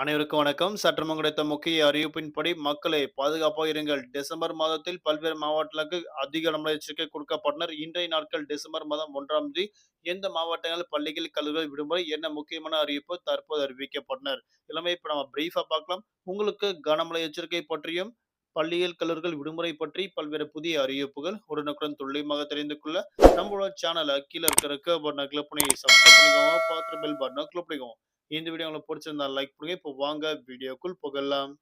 அனைவருக்கும் வணக்கம். சற்றுமுன் கிடைத்த முக்கிய அறிவிப்பின்படி, மக்களை பாதுகாப்பாக இருங்கள். டிசம்பர் மாதத்தில் பல்வேறு மாவட்டங்களுக்கு அதிக கனமழை எச்சரிக்கை கொடுக்கப்பட்டனர். இன்றைய நாட்கள் டிசம்பர் மாதம் ஒன்றாம் தேதி எந்த மாவட்டங்கள் பள்ளிகள், கல்லூரிகள் விடுமுறை என்ன முக்கியமான அறிவிப்பு தற்போது அறிவிக்கப்பட்டனர். எல்லாமே இப்ப நம்ம பிரீஃபா பார்க்கலாம். உங்களுக்கு கனமழை எச்சரிக்கை பற்றியும், பள்ளியில் கல்லூரிகள் விடுமுறை பற்றி பல்வேறு புதிய அறிவிப்புகள் உடனுக்குடன் துல்லியமாக தெரிந்து கொள்ள நம்மளோட சேனல் கீழ இருக்கிற ரெட் கிளிக் பண்ணி சப்ஸ்கிரைப் பண்ணிக்கோங்க. பார்த்து பெல் பட்டனை கிளிக் பண்ணிக்கோங்க. இந்த வீடியோ உங்களுக்கு பிடிச்சிருந்தா லைக் பண்ணுங்க. இப்போ வாங்க வீடியோக்குள் புகழலாம்.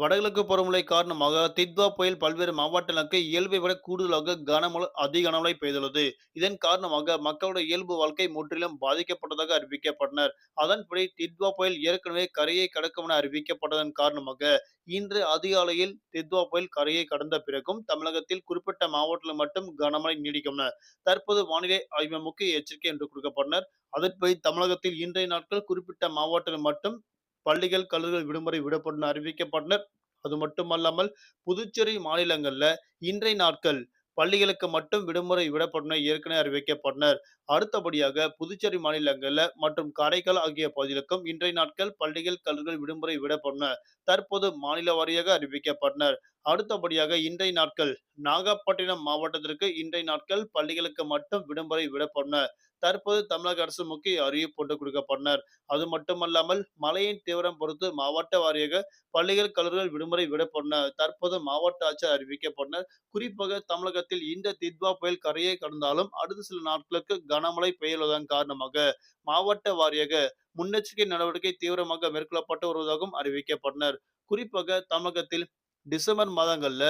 வடகிழக்கு பருவமழை காரணமாக தித்வா புயல் பல்வேறு மாவட்டங்களுக்கு இயல்பை விட கூடுதலாக கனமழை அதிக கனமழை பெய்துள்ளது. இதன் காரணமாக மக்களுடைய இயல்பு வாழ்க்கை முற்றிலும் பாதிக்கப்பட்டதாக அறிவிக்கப்பட்டனர். அதன்படி தித்வா புயல் ஏற்கனவே கரையை கடக்கும் என அறிவிக்கப்பட்டதன் காரணமாக இன்று அதிகாலையில் தித்வா புயல் கரையை கடந்த பிறகும் தமிழகத்தில் குறிப்பிட்ட மாவட்டத்தில் மட்டும் கனமழை நீடிக்கும் தற்போது வானிலை ஆய்வு முக்கிய எச்சரிக்கை என்று கொடுக்கப்பட்டனர். அதன்படி தமிழகத்தில் இன்றைய நாட்கள் குறிப்பிட்ட மாவட்டங்கள் மட்டும் பள்ளிகள், கல்லூரிகள் விடுமுறை விடப்படும் அறிவிக்கப்பட்டனர். அது மட்டுமல்லாமல் புதுச்சேரி மாநிலங்கள்ல இன்றைய நாட்கள் பள்ளிகளுக்கு மட்டும் விடுமுறை விடப்படும் ஏற்கனவே அறிவிக்கப்பட்டனர். அடுத்தபடியாக புதுச்சேரி மாநிலங்கள்ல மற்றும் காரைக்கால் ஆகிய பகுதிகளுக்கும் இன்றைய நாட்கள் பள்ளிகள், கல்லூரிகள் விடுமுறை விடப்படும் தற்போது மாநில வாரியாக அறிவிக்கப்பட்டனர். அடுத்தபடியாக இன்றைய நாட்கள் நாகப்பட்டினம் மாவட்டத்திற்கு இன்றைய நாட்கள் பள்ளிகளுக்கு மட்டும் விடுமுறை விடப்படும் தற்போது தமிழக அரசு முக்கிய அறிவிப்பு ஒன்று கொடுக்கப்பட்டனர். அது மட்டுமல்லாமல் மழையின் தீவிரம் பொறுத்து மாவட்ட வாரியாக பள்ளிகள், கல்லூரிகள் விடுமுறை விடப்படும் தற்போது மாவட்ட ஆட்சியர் அறிவிக்கப்பட்டனர். குறிப்பாக தமிழகத்தில் இந்த தித்வா புயல் கரையை கடந்தாலும் அடுத்த சில நாட்களுக்கு கனமழை பெய்துள்ளதன் காரணமாக மாவட்ட வாரியாக முன்னெச்சரிக்கை நடவடிக்கை தீவிரமாக மேற்கொள்ளப்பட்டு வருவதாகவும் அறிவிக்கப்பட்டனர். குறிப்பாக தமிழகத்தில் டிசம்பர் மாதங்கள்ல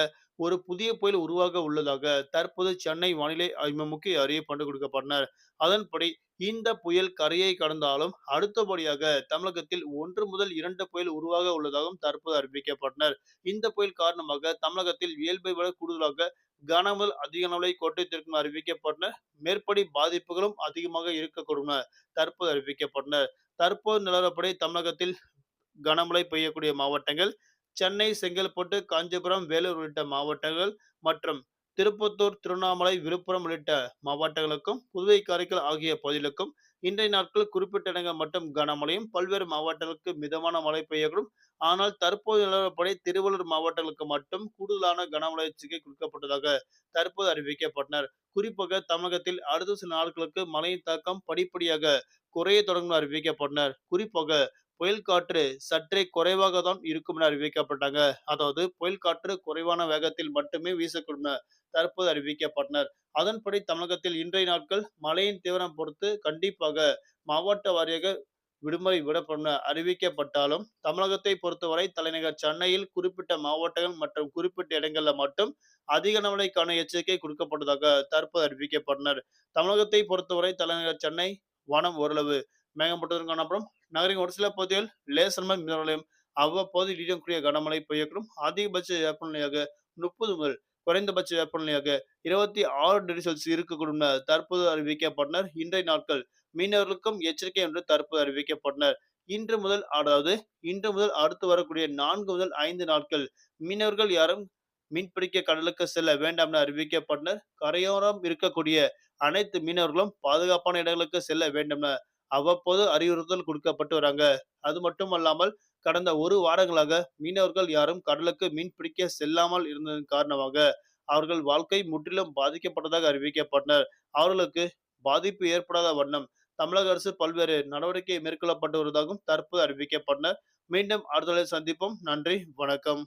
ஒரு புதிய புயல் உருவாக உள்ளதாக தற்போது சென்னை வானிலை ஆய்வு முக்கிய அறிவிப்பு கொடுக்கப்பட்டனர். அதன்படி இந்த புயல் கரையை கடந்தாலும் அடுத்தபடியாக தமிழகத்தில் ஒன்று முதல் இரண்டு புயல் உருவாக உள்ளதாகவும் தற்போது அறிவிக்கப்பட்டனர். இந்த புயல் காரணமாக தமிழகத்தில் இயல்பை விட கூடுதலாக கனமுதல் அதிக நிலை கொட்டத்திற்கும் அறிவிக்கப்பட்டன அறிவிக்கப்பட்டனர். மேற்படி பாதிப்புகளும் அதிகமாக இருக்கக்கூடும் தற்போது அறிவிக்கப்பட்டனர். தற்போது நிலவரப்படி தமிழகத்தில் கனமழை பெய்யக்கூடிய மாவட்டங்கள் சென்னை, செங்கல்பட்டு, காஞ்சிபுரம், வேலூர் உள்ளிட்ட மாவட்டங்கள் மற்றும் திருப்பத்தூர், திருவண்ணாமலை, விழுப்புரம் உள்ளிட்ட மாவட்டங்களுக்கும், புதுவை, காரைக்கால் ஆகிய பகுதிகளுக்கும் இன்றைய நாட்கள் குறிப்பிட்ட இடங்கள் மட்டும் கனமழையும், பல்வேறு மாவட்டங்களுக்கு மிதமான மழை பெய்யக்கூடும். ஆனால் தற்போது நிலவரப்படி திருவள்ளூர் மாவட்டங்களுக்கு மட்டும் கூடுதலான கனமழை எச்சரிக்கை கொடுக்கப்பட்டதாக தற்போது அறிவிக்கப்பட்டனர். குறிப்பாக தமிழகத்தில் அடுத்த சில நாட்களுக்கு மழையின் தாக்கம் படிப்படியாக குறைய தொடங்கும் அறிவிக்கப்பட்டனர். குறிப்பாக புயல் காற்று சற்றே குறைவாக தான் இருக்கும் என அறிவிக்கப்பட்டாங்க. அதாவது புயல் காற்று குறைவான வேகத்தில் மட்டுமே வீசக்கூடும் என தற்போது அறிவிக்கப்பட்டனர். அதன்படி தமிழகத்தில் இன்றைய நாட்கள் மழையின் தீவிரம் பொறுத்து கண்டிப்பாக மாவட்ட வாரியாக விடுமுறை விடப்படும் அறிவிக்கப்பட்டாலும், தமிழகத்தை பொறுத்தவரை தலைநகர் சென்னையில் குறிப்பிட்ட மாவட்டங்கள் மற்றும் குறிப்பிட்ட இடங்களில் மட்டும் அதிக நிலைக்கான எச்சரிக்கை கொடுக்கப்பட்டதாக தற்போது அறிவிக்கப்பட்டனர். தமிழகத்தை பொறுத்தவரை தலைநகர் சென்னை வனம் ஓரளவு மேகமூட்டத்துடன் காணப்படும். நகரின் ஒரு சில பகுதிகள் லேசான முதல் அவ்வப்போது இடியுடன் கூடிய கனமழை பெய்யக்கூடும். அதிகபட்ச வெப்பநிலையாக 30 முதல் குறைந்தபட்ச வெப்பநிலையாக 26 டிகிரி செல்சியஸ் இருக்கக்கூடும் என தற்போது அறிவிக்கப்பட்டனர். இன்றைய நாட்கள் மீனவர்களுக்கும் எச்சரிக்கை என்று தற்போது அறிவிக்கப்பட்டனர். இன்று முதல் அதாவது இன்று முதல் அடுத்து வரக்கூடிய நான்கு முதல் ஐந்து நாட்கள் மீனவர்கள் யாரும் மீன்பிடிக்க கடலுக்கு செல்ல வேண்டாம் என அறிவிக்கப்பட்டனர். கரையோரம் இருக்கக்கூடிய அனைத்து மீனவர்களும் பாதுகாப்பான இடங்களுக்கு செல்ல வேண்டும் என அவ்வப்போது அறிவுறுத்தல் கொடுக்கப்பட்டு வராங்க. அது மட்டுமல்லாமல் கடந்த ஒரு வாரங்களாக மீனவர்கள் யாரும் கடலுக்கு மீன் பிடிக்க செல்லாமல் இருந்ததன் காரணமாக அவர்கள் வாழ்க்கை முற்றிலும் பாதிக்கப்பட்டதாக அறிவிக்கப்பட்டனர். அவர்களுக்கு பாதிப்பு ஏற்படாத வண்ணம் தமிழக அரசு பல்வேறு நடவடிக்கை மேற்கொள்ளப்பட்டு வருவதாகவும் தற்போது அறிவிக்கப்பட்டனர். மீண்டும் அடுத்த சந்திப்போம். நன்றி, வணக்கம்.